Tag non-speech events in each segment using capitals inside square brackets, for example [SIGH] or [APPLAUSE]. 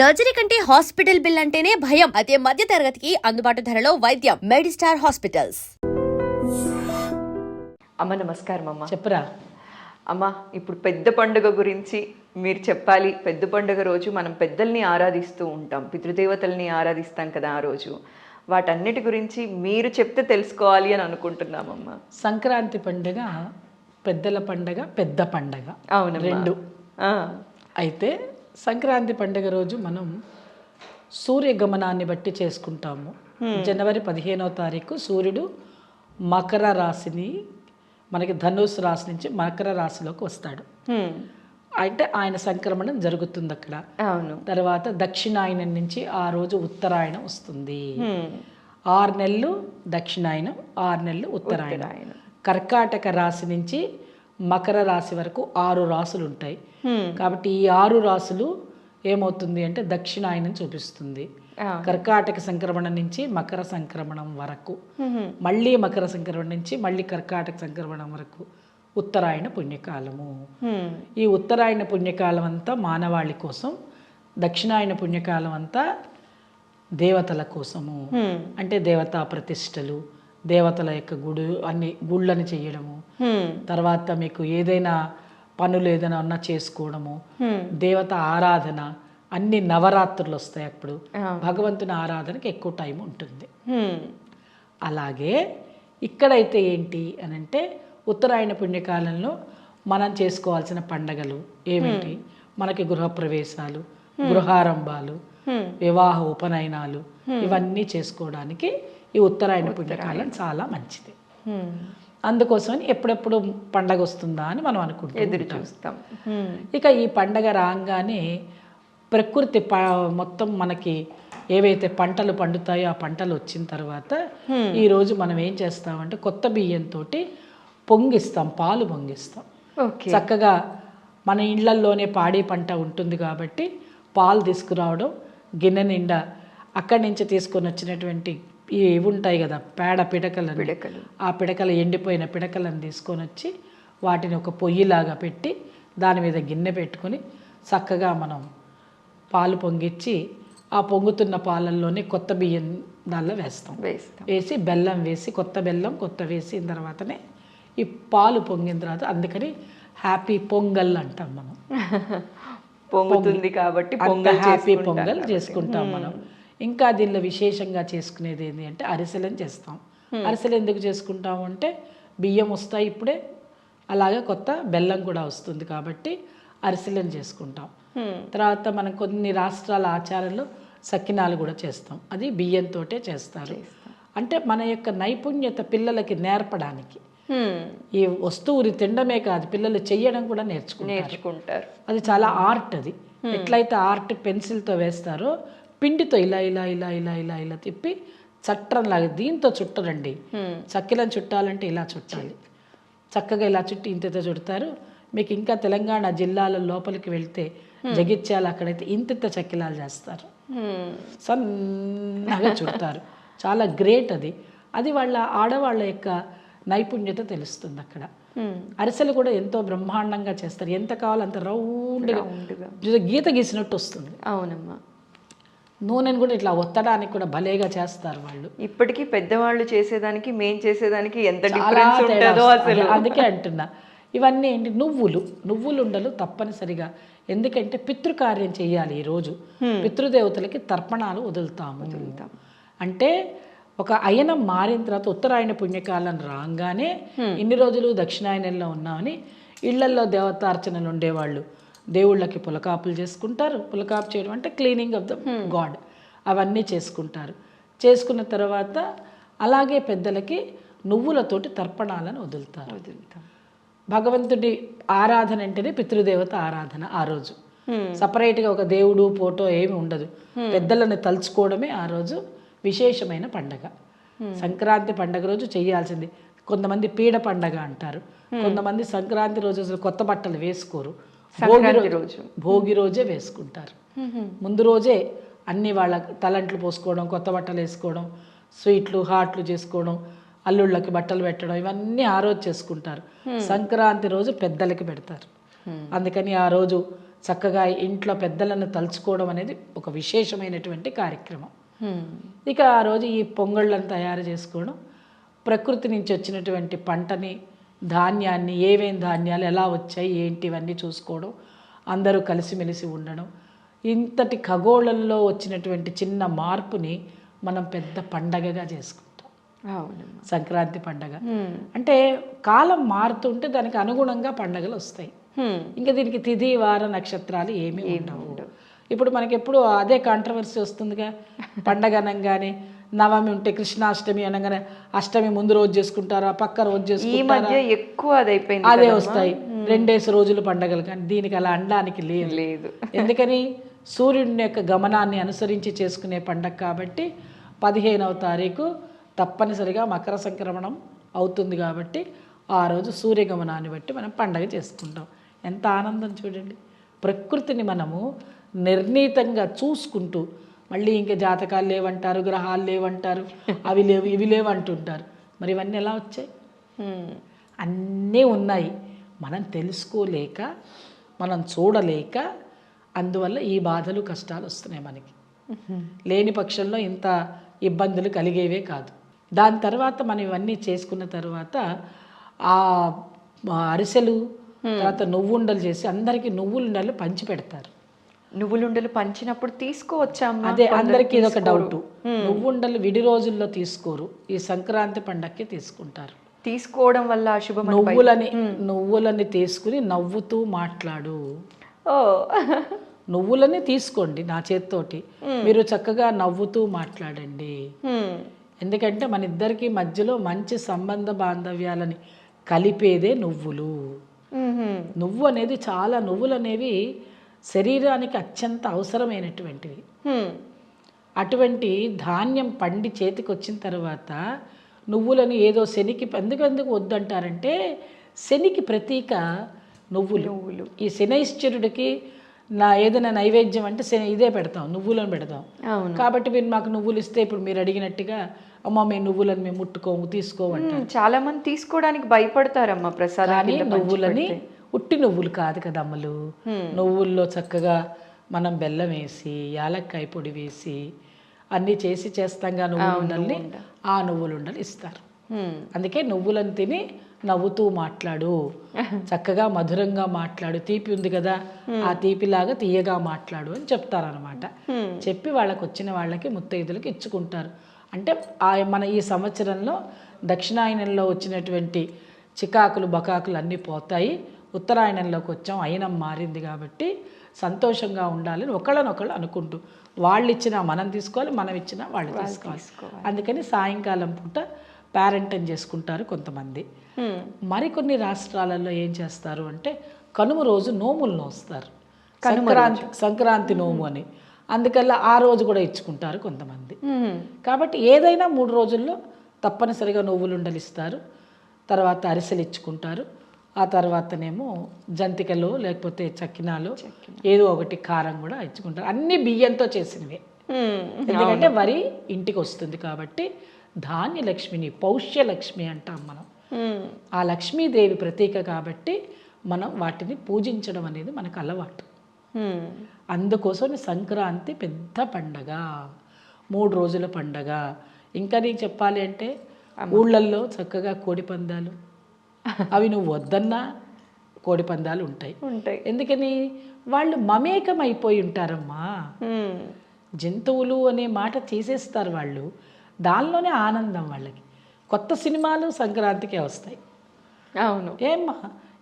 Surgery కంటే hospital bill అంటేనే భయం. అదే మధ్య తరగతికి అందుబాటు ధరలో వైద్యం. Medistar hospitals. అమ్మ నమస్కారం అమ్మ. చెప్పురా? అమ్మ ఇప్పుడు పెద్ద పండుగ గురించి మీరు చెప్పాలి. పెద్ద పండుగ రోజు మనం పెద్దల్ని ఆరాధిస్తూ ఉంటాం. పితృదేవతల్ని ఆరాధిస్తాం కదా ఆ రోజు. వాటన్నిటి గురించి మీరు చెప్తే తెలుసుకోవాలి అని అనుకుంటున్నామమ్మా. సంక్రాంతి పండుగ పెద్దల పండగ పెద్ద పండగ. అవునమ్మా. రెండు. ఆ, అయితే సంక్రాంతి పండుగ రోజు మనం సూర్యగమనాన్ని బట్టి చేసుకుంటాము. జనవరి పదిహేనవ తారీఖు సూర్యుడు మకర రాశిని మనకి ధనుసు రాశి నుంచి మకర రాశిలోకి వస్తాడు. అంటే ఆయన సంక్రమణం జరుగుతుంది అక్కడ. అవును. తర్వాత దక్షిణాయనం నుంచి ఆ రోజు ఉత్తరాయణం వస్తుంది. ఆరు నెలలు దక్షిణాయనం ఆరు నెలలు ఉత్తరాయణం. కర్కాటక రాశి నుంచి మకర రాశి వరకు ఆరు రాసులు ఉంటాయి కాబట్టి ఈ ఆరు రాసులు ఏమవుతుంది అంటే దక్షిణాయనం చూపిస్తుంది. కర్కాటక సంక్రమణం నుంచి మకర సంక్రమణం వరకు. మళ్ళీ మకర సంక్రమణం నుంచి మళ్ళీ కర్కాటక సంక్రమణం వరకు ఉత్తరాయణ పుణ్యకాలము. ఈ ఉత్తరాయణ పుణ్యకాలం అంతా మానవాళి కోసం దక్షిణాయన పుణ్యకాలం అంతా దేవతల కోసము. అంటే దేవతా ప్రతిష్టలు దేవతల యొక్క గుడు అన్ని గుళ్ళని చేయడము. తర్వాత మీకు ఏదైనా పనులు ఏదైనా ఉన్నా చేసుకోవడము. దేవత ఆరాధన అన్ని నవరాత్రులు వస్తాయి అప్పుడు. భగవంతుని ఆరాధనకి ఎక్కువ టైం ఉంటుంది. అలాగే ఇక్కడైతే ఏంటి అని అంటే ఉత్తరాయణ పుణ్యకాలంలో మనం చేసుకోవాల్సిన పండగలు ఏమిటి? మనకి గృహప్రవేశాలు గృహారంభాలు. వివాహ ఉపనయనాలు ఇవన్నీ చేసుకోవడానికి ఈ ఉత్తరాయణ పుణ్యకాలం చాలా మంచిది. అందుకోసమని ఎప్పుడెప్పుడు పండగ వస్తుందా అని మనం అనుకుంటాం. ఎదురు చూస్తాం. ఇక ఈ పండగ రాగానే ప్రకృతి ప మొత్తం మనకి ఏవైతే పంటలు పండుతాయో ఆ పంటలు వచ్చిన తర్వాత ఈరోజు మనం ఏం చేస్తామంటే కొత్త బియ్యంతో పొంగిస్తాం పాలు పొంగిస్తాం. చక్కగా మన ఇళ్ళల్లోనే పాడి పంట ఉంటుంది కాబట్టి పాలు తీసుకురావడం గిన్నె నిండా అక్కడి నుంచి తీసుకొని వచ్చినటువంటి ఇవి ఉంటాయి కదా పేడ పిడకలు పిడకలు. ఆ పిడకలు ఎండిపోయిన పిడకలను తీసుకొని వచ్చి వాటిని ఒక పొయ్యిలాగా పెట్టి దాని మీద గిన్నె పెట్టుకొని చక్కగా మనం పాలు పొంగిచ్చి ఆ పొంగుతున్న పాలల్లోనే కొత్త బియ్యం దానిలో వేస్తాం. వేస్తాం. వేసి బెల్లం వేసి కొత్త బెల్లం కొత్త వేసిన తర్వాతనే ఈ పాలు పొంగిన తర్వాత అందుకని హ్యాపీ పొంగల్ అంటాం మనం. [LAUGHS] పొంగుతుంది కాబట్టి హ్యాపీ పొంగల్. చేసుకుంటాం మనం. ఇంకా దీనిలో విశేషంగా చేసుకునేది ఏంటి అంటే అరిసెలను చేస్తాం. అరిసెలు ఎందుకు చేసుకుంటాము అంటే బియ్యం వస్తాయి ఇప్పుడే అలాగే కొత్త బెల్లం కూడా వస్తుంది కాబట్టి అరిసెలను చేసుకుంటాం. తర్వాత మనం కొన్ని రాష్ట్రాల ఆచారంలో సకినాలు కూడా చేస్తాం. అది బియ్యంతోటే చేస్తారు. అంటే మన యొక్క నైపుణ్యత పిల్లలకి నేర్పడానికి. ఈ వస్తువుని తినడమే కాదు పిల్లలు చెయ్యడం కూడా నేర్చుకుంటారు. నేర్చుకుంటారు. అది చాలా ఆర్ట్ అది. ఎట్లయితే ఆర్ట్ పెన్సిల్తో వేస్తారో పిండితో ఇలా ఇలా ఇలా ఇలా ఇలా ఇలా తిప్పి చట్టం లాగా దీంతో చుట్టరండి. చక్కెలను చుట్టాలంటే ఇలా చుట్టాలి. చక్కగా ఇలా చుట్టి ఇంతతో చుడతారు. మీకు ఇంకా తెలంగాణ జిల్లాల లోపలికి వెళ్తే జగిత్యాల అక్కడైతే ఇంతింత చక్కెలాలు చేస్తారు. సన్నగా చుడతారు. చాలా గ్రేట్ అది. అది వాళ్ళ ఆడవాళ్ళ యొక్క నైపుణ్యత తెలుస్తుంది అక్కడ. అరిసెలు కూడా ఎంతో బ్రహ్మాండంగా చేస్తారు. ఎంత కావాలో అంత రౌండ్గా. గీత గీసినట్టు వస్తుంది. అవునమ్మా. నూనెను కూడా ఇట్లా ఒత్తడానికి కూడా భలేగా చేస్తారు వాళ్ళు. ఇప్పటికీ పెద్దవాళ్ళు చేసేదానికి మేం చేసేదానికి ఎంత డిఫరెన్స్ ఉంటుందో. అసలు. అందుకే అంటున్నా. ఇవన్నీ ఏంటి? నువ్వులు. నువ్వులు ఉండలు తప్పనిసరిగా. ఎందుకంటే పితృకార్యం చేయాలి ఈరోజు పితృదేవతలకి తర్పణాలు వదులుతాము. అంటే ఒక అయనం మారిన తర్వాత ఉత్తరాయణ పుణ్యకాలం రాగానే ఇన్ని రోజులు దక్షిణాయనంలో ఉన్నామని ఇళ్ళల్లో దేవతార్చనలు ఉండేవాళ్ళు. దేవుళ్ళకి పులకాపులు చేసుకుంటారు. పులకాపు చేయడం అంటే క్లీనింగ్ ఆఫ్ ద గాడ్ అవన్నీ చేసుకుంటారు. చేసుకున్న తర్వాత అలాగే పెద్దలకి నువ్వులతోటి తర్పణాలను వదులుతారు. వదులుతాం. భగవంతుడి ఆరాధన అంటేనే పితృదేవత ఆరాధన ఆ రోజు. సపరేట్గా ఒక దేవుడు ఫోటో ఏమి ఉండదు. పెద్దలను తలుచుకోవడమే ఆ రోజు విశేషమైన పండగ. సంక్రాంతి పండగ రోజు చేయాల్సింది. కొంతమంది పీడ పండగ అంటారు. కొంతమంది సంక్రాంతి రోజు అసలు కొత్త బట్టలు వేసుకోరు. భోగి రోజు. భోగి రోజే వేసుకుంటారు. ముందు రోజే అన్ని వాళ్ళ తలంట్లు పోసుకోవడం కొత్త బట్టలు వేసుకోవడం స్వీట్లు హాట్లు చేసుకోవడం అల్లుళ్ళకి బట్టలు పెట్టడం ఇవన్నీ ఆ రోజు చేసుకుంటారు. సంక్రాంతి రోజు పెద్దలకి పెడతారు. అందుకని ఆ రోజు చక్కగా ఇంట్లో పెద్దలను తలుచుకోవడం అనేది ఒక విశేషమైనటువంటి కార్యక్రమం. ఇక ఆ రోజు ఈ పొంగళ్ళను తయారు చేసుకోవడం ప్రకృతి నుంచి వచ్చినటువంటి పంటని ధాన్యాన్ని ఏమేం ధాన్యాలు ఎలా వచ్చాయి ఏంటి ఇవన్నీ చూసుకోవడం అందరూ కలిసిమెలిసి ఉండడం. ఇంతటి ఖగోళంలో వచ్చినటువంటి చిన్న మార్పుని మనం పెద్ద పండగగా చేసుకుంటాం. సంక్రాంతి పండగ. అంటే కాలం మారుతుంటే దానికి అనుగుణంగా పండగలు వస్తాయి. ఇంకా దీనికి తిథి వార నక్షత్రాలు ఏమీ ఉండవు. ఇప్పుడు మనకి ఎప్పుడు అదే కాంట్రవర్సీ వస్తుందిగా. పండగ అనగానే నవమి ఉంటే కృష్ణాష్టమి అనగానే అష్టమి ముందు రోజు చేసుకుంటారా? పక్క రోజు ఈ చేసుకుంటారా? మధ్య ఎక్కువ అదైపోయింది అదే? వస్తాయి. రెండేసి రోజులు పండగలు కానీ దీనికి అలా అనడానికి లేదు. లేదు. ఎందుకని? సూర్యుని యొక్క గమనాన్ని అనుసరించి చేసుకునే పండగ కాబట్టి పదిహేనవ తారీఖు తప్పనిసరిగా మకర సంక్రమణం అవుతుంది కాబట్టి ఆ రోజు సూర్యగమనాన్ని బట్టి మనం పండగ చేసుకుంటాం. ఎంత ఆనందం చూడండి. ప్రకృతిని మనము నిర్ణీతంగా చూసుకుంటూ మళ్ళీ ఇంకా జాతకాలు లేవంటారు గ్రహాలు లేవంటారు అవి లేవు ఇవి లేవు అంటుంటారు మరి ఇవన్నీ ఎలా వచ్చాయి. అన్నీ ఉన్నాయి. మనం తెలుసుకోలేక మనం చూడలేక అందువల్ల ఈ బాధలు కష్టాలు వస్తున్నాయి మనకి. లేని పక్షంలో ఇంత ఇబ్బందులు కలిగేవే కాదు. దాని తర్వాత మనం ఇవన్నీ చేసుకున్న తర్వాత ఆ ఆ అరిసెలు తర్వాత నువ్వుండలు చేసి అందరికీ నువ్వులుండలు పంచి పెడతారు. నువ్వులుండలు పంచినప్పుడు తీసుకోవచ్చా? అదే అందరికీ ఇది ఒక. డౌట్. నువ్వుండలు విడి రోజుల్లో తీసుకోరు ఈ సంక్రాంతి పండక్కి తీసుకుంటారు. తీసుకోవడం వల్ల అశుభం నువ్వులని నువ్వులని తీసుకుని నవ్వుతూ మాట్లాడు. ఓ. నువ్వులని తీసుకోండి నా చేత్తోటి. మీరు చక్కగా నవ్వుతూ మాట్లాడండి. ఎందుకంటే మన ఇద్దరికి మధ్యలో మంచి సంబంధ బాంధవ్యాలని కలిపేదే నువ్వులు. నువ్వు అనేది చాలా నువ్వులు అనేవి శరీరానికి అత్యంత అవసరమైనటువంటివి. అటువంటి ధాన్యం పండి చేతికి వచ్చిన తర్వాత నువ్వులని ఏదో శనికి ఎందుకెందుకు వద్దంటారంటే శనికి ప్రతీక నువ్వులు నువ్వులు. ఈ శనైశ్చరుడికి నా ఏదైనా నైవేద్యం అంటే శని ఇదే పెడతాం నువ్వులను పెడతాం కాబట్టి మీరు మాకు నువ్వులు ఇస్తే ఇప్పుడు మీరు అడిగినట్టుగా అమ్మ మేము నువ్వులను మేము ముట్టుకోము తీసుకోమంట హ్మ్. చాలా మంది తీసుకోవడానికి భయపడతారమ్మా ప్రసాదం కానీ కింద పంచి నువ్వులని. ఉట్టి నువ్వులు కాదు కదా అమ్మలు. నువ్వుల్లో చక్కగా మనం బెల్లం వేసి యాలక్కాయ పొడి వేసి అన్నీ చేసి చేస్తాంగా నువ్వులు ఉండల్ని ఆ నువ్వులు ఉండలు ఇస్తారు. అందుకే నువ్వులను తిని నవ్వుతూ మాట్లాడు. [LAUGHS] చక్కగా మధురంగా మాట్లాడు. తీపి ఉంది కదా ఆ తీపిలాగా తీయగా మాట్లాడు అని చెప్తారనమాట చెప్పి వాళ్ళకి వచ్చిన వాళ్ళకి ముత్తైదులకి ఇచ్చుకుంటారు. అంటే ఆ మన ఈ సంవత్సరంలో దక్షిణాయనంలో వచ్చినటువంటి చికాకులు బకాకులు అన్నీ పోతాయి. ఉత్తరాయణంలోకి వచ్చాం అయినం మారింది కాబట్టి సంతోషంగా ఉండాలని ఒకళ్ళనొకళ్ళు అనుకుంటూ వాళ్ళు ఇచ్చినా మనం తీసుకోవాలి మనం ఇచ్చినా వాళ్ళు తీసుకోవాలి. అందుకని సాయంకాలం పూట పేరెంటం చేసుకుంటారు కొంతమంది. మరికొన్ని రాష్ట్రాలలో ఏం చేస్తారు అంటే కనుమ రోజు నోములు నోస్తారు. సంక్రాంతి సంక్రాంతి నోము అని. అందుకల్లా ఆ రోజు కూడా ఇచ్చుకుంటారు కొంతమంది. కాబట్టి ఏదైనా మూడు రోజుల్లో తప్పనిసరిగా నువ్వులు ఉండలిస్తారు. తర్వాత అరిసెలు ఇచ్చుకుంటారు. ఆ తర్వాతనేమో జంతికలు లేకపోతే చక్కినాలు ఏదో ఒకటి కారం కూడా ఇచ్చుకుంటారు. అన్ని బియ్యంతో చేసినవే. ఎందుకంటే వరి ఇంటికి వస్తుంది కాబట్టి ధాన్యలక్ష్మిని పౌష్యలక్ష్మి అంటాం మనం. ఆ లక్ష్మీదేవి ప్రతీక కాబట్టి మనం వాటిని పూజించడం అనేది మనకు అలవాటు. అందుకోసం సంక్రాంతి పెద్ద పండగ మూడు రోజుల పండగ. ఇంకా నీకు చెప్పాలి అంటే ఊళ్ళల్లో చక్కగా కోడి పందాలు అవి నువ్వు వద్దన్నా కోడి పందాలు ఉంటాయి. ఉంటాయి. ఎందుకని? వాళ్ళు మమేకం అయిపోయి ఉంటారమ్మా. జంతువులు అనే మాట తీసేస్తారు వాళ్ళు. దానిలోనే ఆనందం వాళ్ళకి. కొత్త సినిమాలు సంక్రాంతికే వస్తాయి. అవును. ఏమ్మా?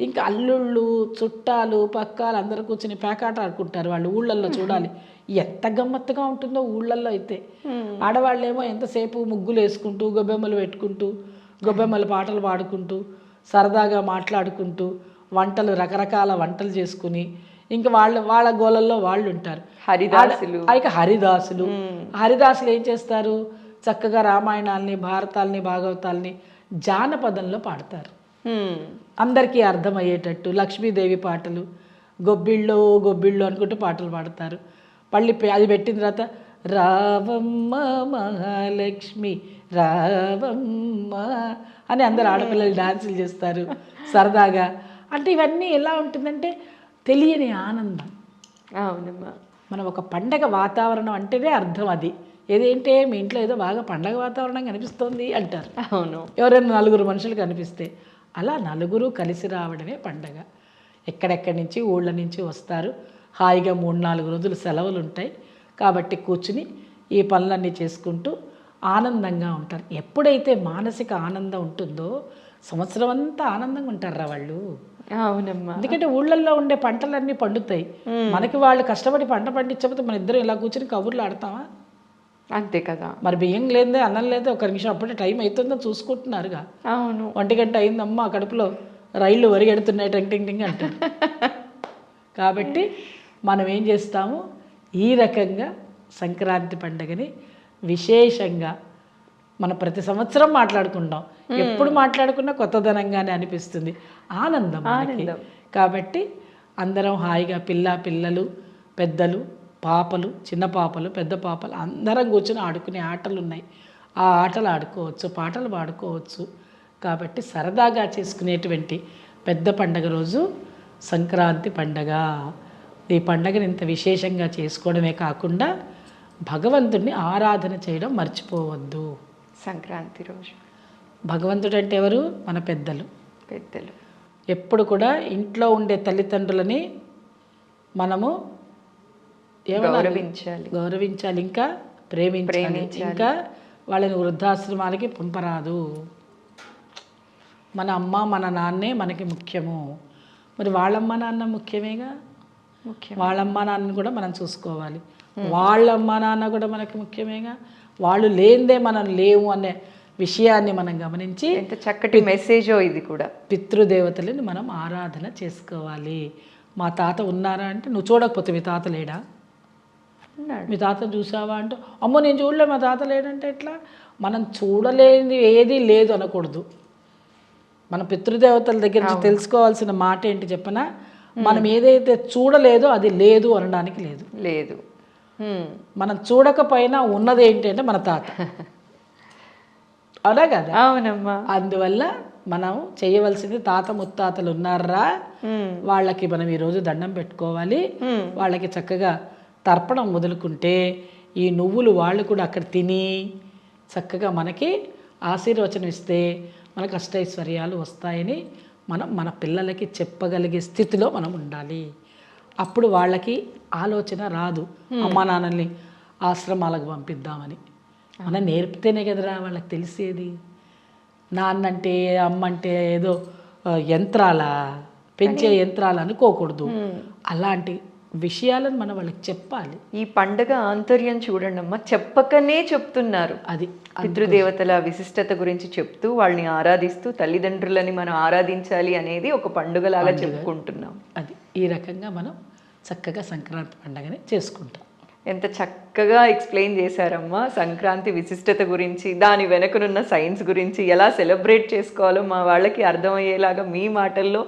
ఇంకా అల్లుళ్ళు చుట్టాలు పక్కాలు అందరూ కూర్చుని పేకాట ఆడుకుంటారు వాళ్ళు ఊళ్ళల్లో చూడాలి. ఎంత గమ్మత్తుగా ఉంటుందో ఊళ్ళల్లో అయితే. ఆడవాళ్ళేమో ఎంతసేపు ముగ్గులు వేసుకుంటూ గొబ్బెమ్మలు పెట్టుకుంటూ గొబ్బెమ్మల పాటలు పాడుకుంటూ సరదాగా మాట్లాడుకుంటూ వంటలు రకరకాల వంటలు చేసుకుని ఇంకా వాళ్ళ వాళ్ళ గోలల్లో వాళ్ళు ఉంటారు హరిదాసులు ఇక హరిదాసులు. హరిదాసులు ఏం చేస్తారు? చక్కగా రామాయణాల్ని భారతాల్ని భాగవతాల్ని జానపదంలో పాడతారు. అందరికీ అర్థమయ్యేటట్టు లక్ష్మీదేవి పాటలు గొబ్బిళ్ళు గొబ్బిళ్ళు అనుకుంటూ పాటలు పాడతారు. మళ్ళీ పె- అది పెట్టిన తర్వాత రావమ్మ మహాలక్ష్మి రావమ్మ అని అందరు ఆడపిల్లలు డాన్సులు చేస్తారు సరదాగా. అంటే ఇవన్నీ ఎలా ఉంటుందంటే తెలియని ఆనందం. అవునమ్మా. మనం ఒక పండగ వాతావరణం అంటేనే అర్థం అది. ఏదేంటే మీ ఇంట్లో ఏదో బాగా పండగ వాతావరణం కనిపిస్తోంది అంటారు. అవును. ఎవరైనా నలుగురు మనుషులు కనిపిస్తే అలా నలుగురు కలిసి రావడమే పండగ. ఎక్కడెక్కడి నుంచి ఊళ్ళ నుంచి వస్తారు. హాయిగా మూడు నాలుగు రోజులు సెలవులు ఉంటాయి. కాబట్టి కూర్చుని ఈ పనులన్నీ చేసుకుంటూ ఆనందంగా ఉంటారు. ఎప్పుడైతే మానసిక ఆనందం ఉంటుందో సంవత్సరం అంతా ఆనందంగా ఉంటారా వాళ్ళు. అవునమ్మా. ఎందుకంటే ఊళ్ళల్లో ఉండే పంటలన్నీ పండుతాయి. మనకి వాళ్ళు కష్టపడి పంట పండించకపోతే మన ఇద్దరం ఇలా కూర్చుని కబుర్లు ఆడతామా? అంతే కదా. మరి బియ్యం లేదే అన్నం లేదే ఒక నిమిషం అప్పుడే టైం అవుతుందో చూసుకుంటున్నారుగా. అవును. ఒంటి గంట అయిందమ్మా కడుపులో రైళ్ళు వరిగెడుతున్నాయి టంగ్ టింగ్ టింగ్ అంటారు. [LAUGHS] కాబట్టి మనం ఏం చేస్తాము? ఈ రకంగా సంక్రాంతి పండుగని విశేషంగా మనం ప్రతి సంవత్సరం మాట్లాడుకుంటాం. ఎప్పుడు మాట్లాడుకున్నా కొత్తదనంగానే అనిపిస్తుంది. ఆనందం మనకి. కాబట్టి అందరం హాయిగా పిల్ల పిల్లలు పెద్దలు పాపలు చిన్న పాపలు పెద్ద పాపలు అందరం కూర్చొని ఆడుకునే ఆటలు ఉన్నాయి ఆ ఆటలు ఆడుకోవచ్చు పాటలు పాడుకోవచ్చు. కాబట్టి సరదాగా చేసుకునేటువంటి పెద్ద పండగ రోజు సంక్రాంతి పండగ. ఈ పండగని ఇంత విశేషంగా చేసుకోవడమే కాకుండా భగవంతుడిని ఆరాధన చేయడం మర్చిపోవద్దు. సంక్రాంతి రోజు. భగవంతుడు అంటే ఎవరు? మన పెద్దలు. పెద్దలు. ఎప్పుడు కూడా ఇంట్లో ఉండే తల్లిదండ్రులని మనము? గౌరవించాలి. గౌరవించాలి. ఇంకా ప్రేమించాలి. ఇంకా వాళ్ళని వృద్ధాశ్రమాలకి పంపరాదు. మన అమ్మ మన నాన్నే మనకి ముఖ్యము. మరి వాళ్ళమ్మ నాన్న ముఖ్యమేగా? ముఖ్యం వాళ్ళమ్మ నాన్నని కూడా మనం చూసుకోవాలి. వాళ్ళమ్మ నాన్న కూడా మనకి ముఖ్యమేగా. వాళ్ళు లేనిదే మనం లేవు అనే విషయాన్ని మనం గమనించి ఎంత చక్కటి మెసేజో ఇది కూడా. పితృదేవతలని మనం ఆరాధన చేసుకోవాలి. మా తాత ఉన్నారా అంటే నువ్వు చూడకపోతే మీ తాత లేడా? మీ తాత చూసావా? అంటే అమ్మో నేను చూడలే మా తాత లేడంటే ఎట్లా? మనం చూడలేనిది ఏది లేదు అనకూడదు. మన పితృదేవతల దగ్గర నుంచి తెలుసుకోవాల్సిన మాట ఏంటి చెప్పనా? మనం ఏదైతే చూడలేదో అది లేదు అనడానికి లేదు. లేదు. మనం చూడకపోయినా ఉన్నది ఏంటి అంటే మన తాత. అవునా కదా? అవునమ్మా. అందువల్ల మనం చేయవలసింది తాత ముత్తాతలు ఉన్నారా. వాళ్ళకి మనం ఈరోజు దండం పెట్టుకోవాలి. వాళ్ళకి చక్కగా తర్పణం మొదలుకుంటే ఈ నువ్వులు వాళ్ళు కూడా అక్కడ తిని చక్కగా మనకి ఆశీర్వచనం ఇస్తే మనకు అష్టైశ్వర్యాలు వస్తాయని మనం మన పిల్లలకి చెప్పగలిగే స్థితిలో మనం ఉండాలి. అప్పుడు వాళ్ళకి ఆలోచన రాదు. అమ్మా నాన్నల్ని ఆశ్రమాలకు పంపిద్దామని. మనం నేర్పితేనే కదరా వాళ్ళకి తెలిసేది. నాన్నంటే అమ్మంటే ఏదో యంత్రాల? పెంచే యంత్రాలు అనుకోకూడదు. అలాంటి విషయాలను మనం వాళ్ళకి చెప్పాలి. ఈ పండగ ఆంతర్యం చూడండి అమ్మా. చెప్పకనే చెప్తున్నారు. అది పితృదేవతల విశిష్టత గురించి చెప్తూ వాళ్ళని ఆరాధిస్తూ తల్లిదండ్రులని మనం ఆరాధించాలి అనేది ఒక పండుగలాగా చెప్పుకుంటున్నాం. ఈ రకంగా మనం చక్కగా సంక్రాంతి పండగని చేసుకుంటాం. ఎంత చక్కగా ఎక్స్ప్లెయిన్ చేశారమ్మా. సంక్రాంతి విశిష్టత గురించి దాని వెనకనున్న సైన్స్ గురించి ఎలా సెలబ్రేట్ చేసుకోవాలో మా వాళ్ళకి అర్థమయ్యేలాగా మీ మాటల్లో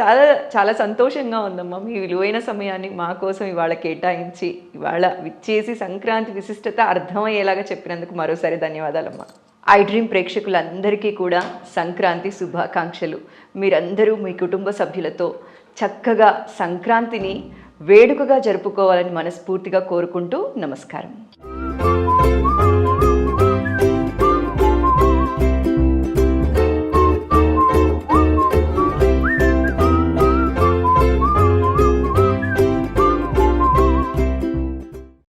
చాలా చాలా సంతోషంగా ఉందమ్మా. మీ విలువైన సమయాన్ని మా కోసం ఇవాళ కేటాయించి ఇవాళ విచ్చేసి సంక్రాంతి విశిష్టత అర్థమయ్యేలాగా చెప్పినందుకు మరోసారి ధన్యవాదాలమ్మా. ఐ డ్రీమ్ ప్రేక్షకులందరికీ కూడా సంక్రాంతి శుభాకాంక్షలు. మీరందరూ మీ కుటుంబ సభ్యులతో చక్కగా సంక్రాంతిని వేడుకగా జరుపుకోవాలని మనస్ఫూర్తిగా కోరుకుంటూ నమస్కారం.